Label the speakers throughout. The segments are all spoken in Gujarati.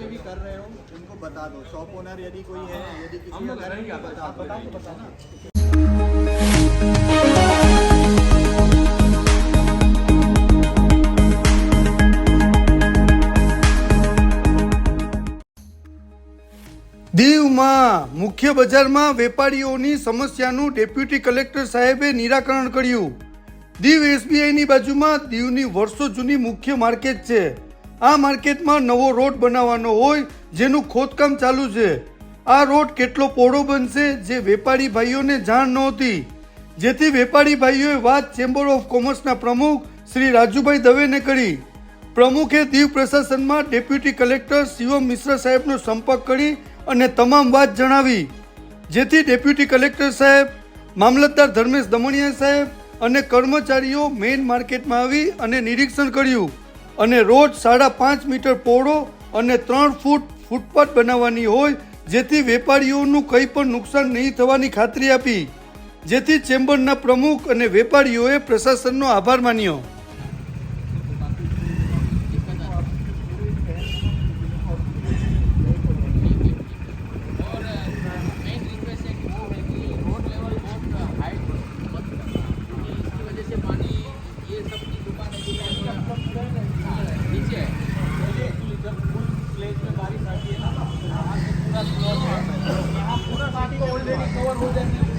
Speaker 1: पे भी कर रहे हो उनको बता दो शॉप ओनर यदि कोई है यदि किसी का घर है, तो बता दो बता ना
Speaker 2: દીવમાં મુખ્ય બજારમાં વેપારીઓની સમસ્યાનું ડેપ્યુટી કલેક્ટર સાહેબે નિરાકરણ કર્યું દીવ એસબીઆઈની બાજુમાં દીવની વર્ષો જૂની મુખ્ય માર્કેટ છે આ માર્કેટમાં નવો રોડ બનાવવાનો હોય, જેનું ખોદકામ ચાલુ છે. આ રોડ કેટલો પહોળો બનશે, જે વેપારી ભાઈઓને જાણ નહોતી. જેથી વેપારી ભાઈઓએ વાત ચેમ્બર ઓફ કોમર્સના પ્રમુખ શ્રી રાજુભાઈ દવેને કરી. પ્રમુખે દીવ પ્રશાસનમાં ડેપ્યુટી કલેક્ટર શિવમ મિશ્ર સાહેબનો સંપર્ક કરી અને તમામ વાત જણાવી. જેથી ડેપ્યુટી કલેક્ટર સાહેબ, મામલતદાર ધર્મેશ દમણિયા સાહેબ અને કર્મચારીઓ મેઇન માર્કેટમાં આવી અને નિરીક્ષણ કર્યું. અને રોજ સાડા પાંચ મીટર પહોળો અને ત્રણ ફૂટ ફૂટપાથ બનાવવાની હોય, જેથી વેપારીઓનું કંઈ પણ નુકસાન નહીં થવાની ખાતરી આપી. જેથી ચેમ્બરના પ્રમુખ અને વેપારીઓએ પ્રશાસનનો આભાર માન્યો.
Speaker 3: तो ऑलरेडी कवर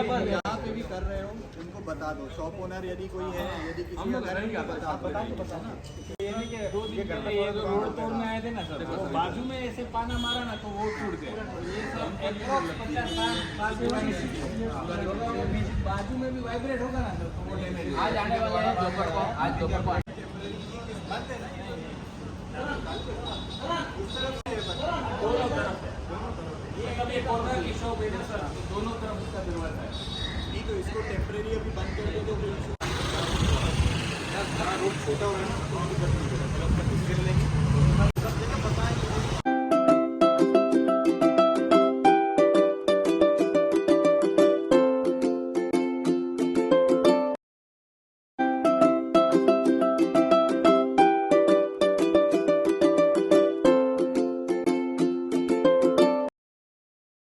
Speaker 1: यहाँ पे भी कर रहे हो उनको बता दो। शॉप ओनर यदि कोई है यदि किसी का घर है, तो बता दो ना
Speaker 3: दो। दिन पहले ये जो रोड तोड़ने आए थे ना सर। बाजू में ऐसे पाना मारा ना तो वो टूट गया। ये सब चीज़ है। बाजू में भी वाइब्रेट होगा ना सर तो वो डैमेज आज आने वाले हैं दोपहर को आज दोपहर को। ये कभी कॉर्नर की शॉप है ना सर तो दोनों तरफ उसका दरवाजा है
Speaker 1: नहीं तो इसको टेम्परेरी अभी बंद कर दो तो कोई इशू रोड छोटा हो रहा है